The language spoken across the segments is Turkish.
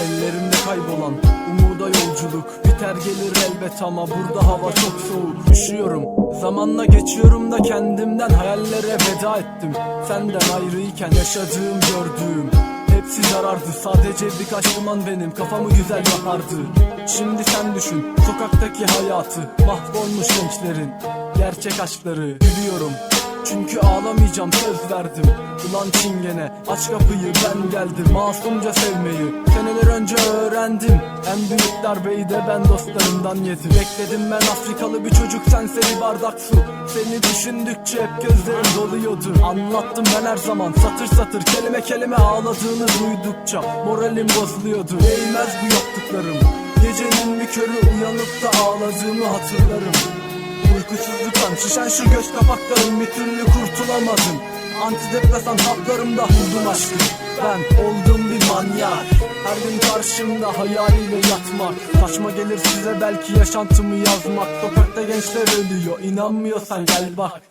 Ellerimde kaybolan umuda yolculuk. Biter gelir elbet ama burada hava çok soğuk. Üşüyorum. Zamanla geçiyorum da kendimden Hayallere veda ettim. Senden ayrıyken yaşadığım gördüğüm. Hepsi zarardı sadece birkaç duman benim. Kafamı güzel yapardı. Şimdi sen düşün. Sokaktaki hayatı. Mahvolmuş gençlerin Gerçek aşkları. Gülüyorum çünkü ağlamayacağım söz verdim. Ulan çingene aç kapıyı ben geldim. Masumca sevmeyi seneler önce öğrendim. En büyük darbeyi de ben dostlarımdan yedim. Bekledim ben Afrikalı bir çocuk sense bir bardak su. Seni düşündükçe hep gözlerim doluyordu. Anlattım ben her zaman satır satır kelime kelime ağladığını duydukça Moralim bozuluyordu. Değmez bu yaptıklarım. Gecenin bir körü uyanıp da ağladığımı hatırlarım Uykusuzluktan şişen şu göz kapaklarım bir türlü kurtulamadım Antidepresan haplarımda buldum aşkı. Ben oldum bir manyak. Her gün karşımda hayaliyle yatmak. Saçma gelir size belki yaşantımı yazmak. Sokakta gençler ölüyor inanmıyorsan gel bak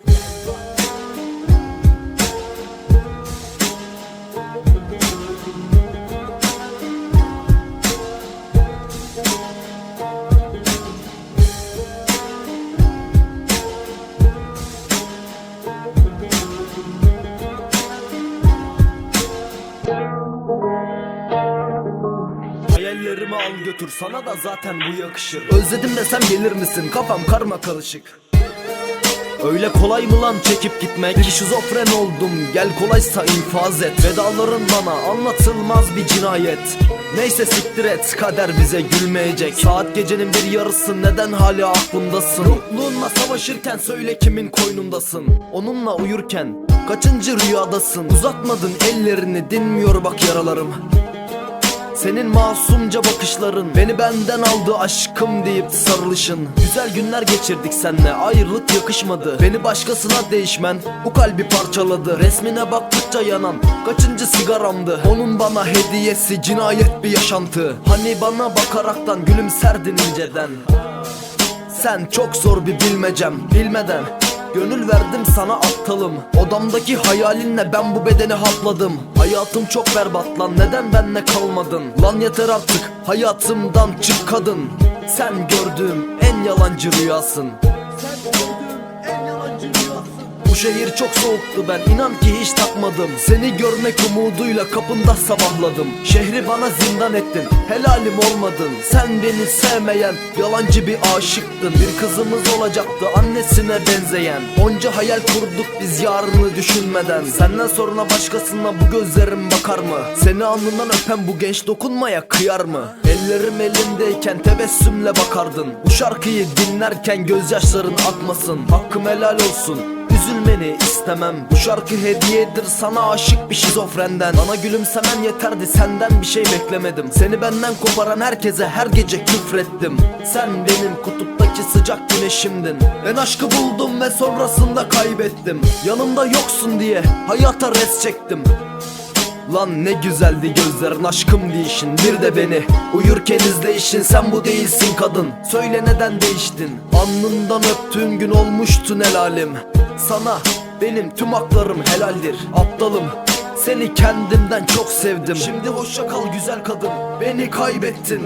al götür sana da zaten bu yakışır. Özledim desem gelir misin? Kafam karma karışık. Öyle kolay mı lan çekip gitmek? Şizofren oldum. Gel kolaysa infaz et. Vedaların bana anlatılmaz bir cinayet. Neyse siktir et kader bize gülmeyecek. Saat gecenin bir yarısı neden hala aklımdasın? Ruhluğunla savaşırken söyle kimin koynundasın? Onunla uyurken kaçıncı rüyadasın? Uzatmadın ellerini dinmiyor bak yaralarım senin masumca bakışların Beni benden aldı aşkım deyip sarılışın. Güzel günler geçirdik senle ayrılık yakışmadı. Beni başkasına değişmen bu kalbi parçaladı. Resmine baktıkça yanan kaçıncı sigaramdı? Onun bana hediyesi cinayet bir yaşantı. Hani bana bakaraktan gülümserdin inceden. Sen çok zor bir bilmecem bilmeden Gönül verdim sana aptalım. Odamdaki hayalinle ben bu bedeni hapladım Hayatım çok berbat lan neden benle kalmadın? Lan yeter artık hayatımdan çık kadın. Sen gördüğüm en yalancı rüyasın bu şehir çok soğuktu ben inan ki hiç takmadım Seni görmek umuduyla kapında sabahladım. Şehri bana zindan ettin helalim olmadın. Sen beni sevmeyen yalancı bir aşıktın. Bir kızımız olacaktı annesine benzeyen. Onca hayal kurduk biz yarını düşünmeden. Senden sonra başkasına bu gözlerim bakar mı? Seni alnından öpen bu genç dokunmaya kıyar mı? Ellerim elimdeyken tebessümle bakardın. Bu şarkıyı dinlerken gözyaşların akmasın. Hakkım helal olsun Üzülmeni istemem. Bu şarkı hediyedir. Sana aşık bir şizofrenden. Bana gülümsemen yeterdi. Senden bir şey beklemedim. Seni benden koparan herkese her gece küfrettim. Sen benim kutuptaki sıcak güneşimdin. Ben aşkı buldum ve sonrasında kaybettim. Yanımda yoksun diye hayata res çektim. Lan ne güzeldi gözlerin aşkım değişin. Bir de beni uyurken izleyişin Sen bu değilsin kadın. Söyle neden değiştin? Alnından öptüğün gün olmuştun helalim Sana benim tüm haklarım helaldir Aptalım. Seni kendimden çok sevdim. Şimdi hoşça kal güzel kadın Beni kaybettin